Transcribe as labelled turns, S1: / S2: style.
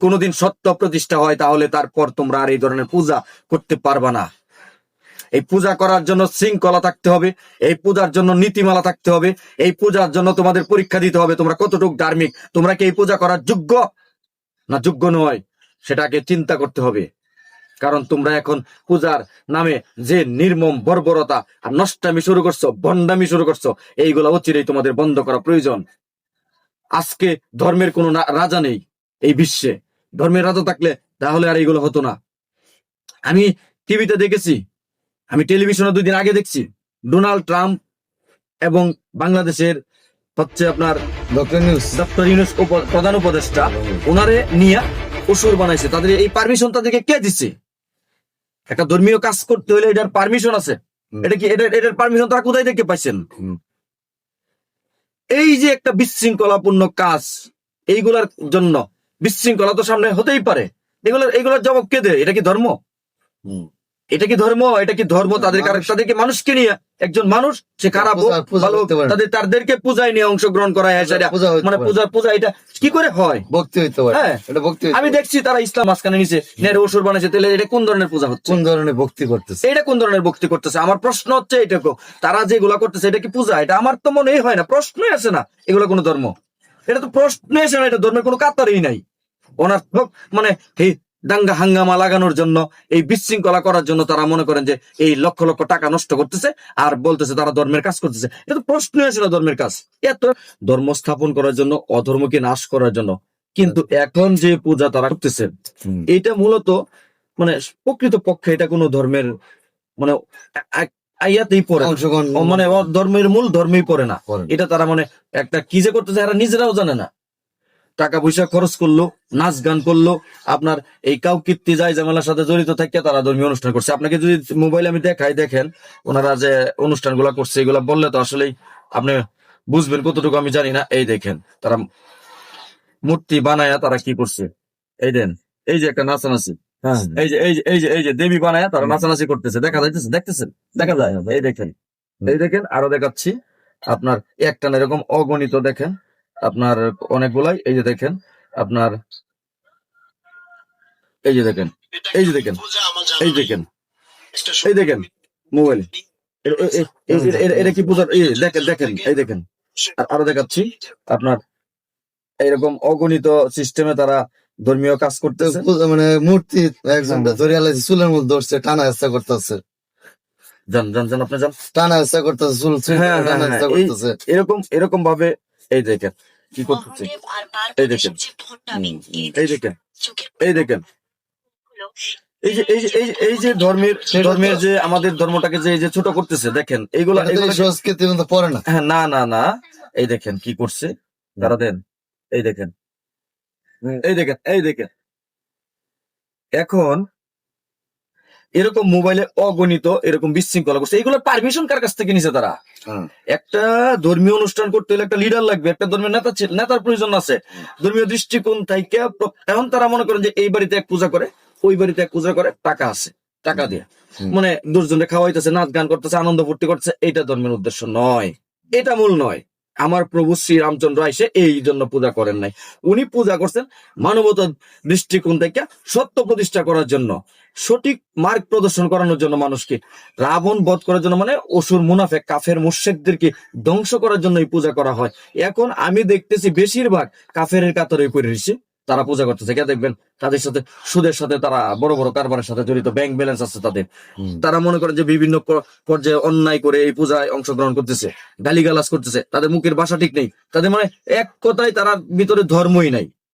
S1: কোনোদিন সত্য প্রতিষ্ঠা হয়, তাহলে তারপর তোমরা আর এই ধরনের পূজা করতে পারবা না। এই পূজা করার জন্য শৃঙ্খলা থাকতে হবে, এই পূজার জন্য নীতিমালা থাকতে হবে, এই পূজার জন্য তোমাদের পরীক্ষা দিতে হবে, তোমরা কতটুকু ধার্মিক, তোমরা কি এই পূজা করার যোগ্য? না, যোগ্য নয়, সেটাকে চিন্তা করতে হবে। কারণ তোমরা এখন পূজার নামে যে নির্মম বর্বরতা আর নষ্টামি শুরু করছ, বন্ডামি শুরু করছ, এইগুলা অচিরেই তোমাদের বন্ধ করা প্রয়োজন। আজকে ধর্মের কোনো রাজা নেই এই বিশ্বে। ধর্মের রাজা থাকলে তাহলে আর এইগুলো হতো না। আমি টিভিতে দেখেছি আমি টেলিভিশনে দুই দিন আগে দেখছি ডোনাল্ড ট্রাম্প এবং বাংলাদেশের হচ্ছে আপনার
S2: ডক্টর নিউজ।
S1: ডক্টর ইউনুস উপ- প্রধান উপদেষ্টা ওনারে নিয়ে অসুর বানাইছে। তাদের এই পারমিশন তাদেরকে কে দিচ্ছে একটা ধর্মীয় কাজ করতে হলে এটার পারমিশন আছে। এটা কি এটা এটার পারমিশন তারা কোথায় দেখতে পাইছেন? এই যে একটা বিশৃঙ্খলাপূর্ণ কাজ এইগুলার জন্য বিশৃঙ্খলা তো সামনে হতেই পারে। এগুলোর এগুলোর জবাব কে দেয়? এটা কি ধর্ম? এটা কি ধর্ম? এটা কি ধর্ম? তাদের তাদেরকে মানুষকে নিয়ে একজন মানুষ সে খারাপ। তাদের তাদেরকে পূজায় নিয়ে অংশগ্রহণ করা হয় সেটা মানে পূজা পূজা এটা কি করে হয়?
S2: ভক্তি হইতে পারে।
S1: হ্যাঁ।
S2: এটা ভক্তি
S1: আমি দেখছি তারা ইসলাম মাঝখানে নিচে নেড়ে ওষুধ বানাইছে তাহলে এটা কোন ধরনের পূজা হচ্ছে?
S2: কোন ধরনের ভক্তি করতেছে?
S1: এটা কোন ধরনের ভক্তি করতেছে? আমার প্রশ্ন হচ্ছে এটাকে তারা যেগুলা করতেছে এটা কি পূজা? এটা আমার তো মনেই হয় না। প্রশ্নই আসে না এগুলো কোনো ধর্ম। এটা তো প্রশ্নই আসে না এটা ধর্মের কোনো কাতারই নাই। অনার্থক মানে দাঙ্গা হাঙ্গামা লাগানোর জন্য এই বিশৃঙ্খলা করার জন্য তারা মনে করেন যে এই লক্ষ লক্ষ টাকা নষ্ট করতেছে আর বলতেছে তারা ধর্মের কাজ করতেছে। এটা তো প্রশ্নই আসে না ধর্মের কাজ। এত ধর্ম স্থাপন করার জন্য অধর্মকে নাশ করার জন্য। কিন্তু এখন যে পূজা তারা করতেছে এটা মূলত মানে প্রকৃত পক্ষে এটা কোনো ধর্মের মানে আইয়াতেই পড়ে মানে ধর্মের মূল ধর্মেই পড়ে না।
S2: না।
S1: এটা তারা মানে একটা কি যে করতেছে এরা নিজেরাও জানে না। টাকা পয়সা খরচ করল নাচ গান করল আপনার এই কাউ কীর্তি যায় জামেলার সাথে জড়িত থাকে তারা ধর্মীয় অনুষ্ঠান করছে। আপনাকে যদি মোবাইলে আমি দেখাই দেখেন ওনারা যে অনুষ্ঠানগুলো করছে এগুলা বললে তো আসলেই আপনি বুঝবেন কতটুকু আমি জানি না। এই দেখেন তারা মূর্তি বানায়া তারা কি করছে? এই দেন এই যে একটা নাচানাচি।
S2: হ্যাঁ।
S1: এই যে এই যে এই যে এই যে দেবী বানায় তারা নাচানাচি করতেছে। দেখা যাইতেছে দেখতেছেন? দেখা যায় এই দেখেন। এই দেখেন আরও দেখাচ্ছি। আপনার একটা না এরকম অগণিত দেখেন আপনার অনেকগুলাই এই যে দেখেন আপনার এই যে দেখেন এই যে দেখেন এই দেখেন এই দেখেন মোবাইল। এটা কি বুঝার এই দেখেন দেখেন এই দেখেন। আর আরও দেখাচ্ছি আপনার এরকম অগণিত সিস্টেমে তারা ধর্মীয় কাজ করতেছে
S2: মানে মূর্তি একজন। চুলের মধ্যে ধরছে টানা চেষ্টা করতেছে।
S1: যান যান যান আপনি যান।
S2: টানা চেষ্টা করতেছে চুল
S1: হ্যাঁ, হ্যাঁ,
S2: টানা
S1: হ্যাঁ,
S2: চেষ্টা করতেছে।
S1: এরকম এরকম ভাবে এই দেখেন কি করতেছে? এই দেখেন।
S3: এই
S1: দেখেন। এই দেখেন। এই যে এই যে এই যে এই যে ধর্মের ধর্মের যে আমাদের ধর্মটাকে যে এই যে ছোট করতেছে দেখেন এইগুলা
S2: সংস্কৃতি মধ্যে পড়ে না।
S1: হ্যাঁ না না না। এই দেখেন কি করছে? তারা দেন। এই দেখেন।
S2: হুম।
S1: এই দেখেন এই দেখেন। এখন এরকম মোবাইলে অগণিত এরকম বিশৃঙ্খলা করছে। এইগুলোর পারমিশন কার কাছ থেকে নিছে তারা?
S2: হ্যাঁ।
S1: একটা ধর্মীয় অনুষ্ঠান করতে হলে একটা লিডার লাগবে একটা ধর্মীয় নেতা নেতার প্রয়োজন আছে। ধর্মীয় দৃষ্টিকোণ থেকে এখন তারা মনে করেন যে এই বাড়িতে এক পূজা করে ওই বাড়িতে এক পূজা করে টাকা আছে টাকা দিয়ে। মানে দুজনে খাওয়াইতেছে নাচ গান করতেছে আনন্দ ফুর্তি করতেছে এটা ধর্মের উদ্দেশ্য নয়। এটা মূল নয়। আমার প্রভু শ্রীরামচন্দ্র এসে এই জন্য পূজা করেন নাই। উনি পূজা করছেন মানবতা দৃষ্টিকোণ থেকে সত্য প্রতিষ্ঠা করার জন্য, সঠিক মার্গ প্রদর্শন করানোর জন্য মানুষকে, রাবণ বধ করার জন্য মানে অসুর, মুনাফে, কাফের মুর্শেকদেরকে ধ্বংস করার জন্য এই পূজা করা হয়। এখন আমি দেখতেছি বেশিরভাগ কাফের কাতরে করে রয়েছে। তারা পূজা করতেছে। কে দেখবেন তাদের সাথে সুদের সাথে তারা বড় বড় কারবারের সাথে জড়িত ব্যাংক ব্যালেন্স আছে তাদের। তারা মনে করেন যে বিভিন্ন পর্যায়ে অন্যায় করে এই পূজায় অংশগ্রহণ করতেছে গালিগালাজ করতেছে। তাদের মুখের ভাষা ঠিক নেই। তাদের মানে এক কথায় তারা ভিতরে ধর্মই নাই।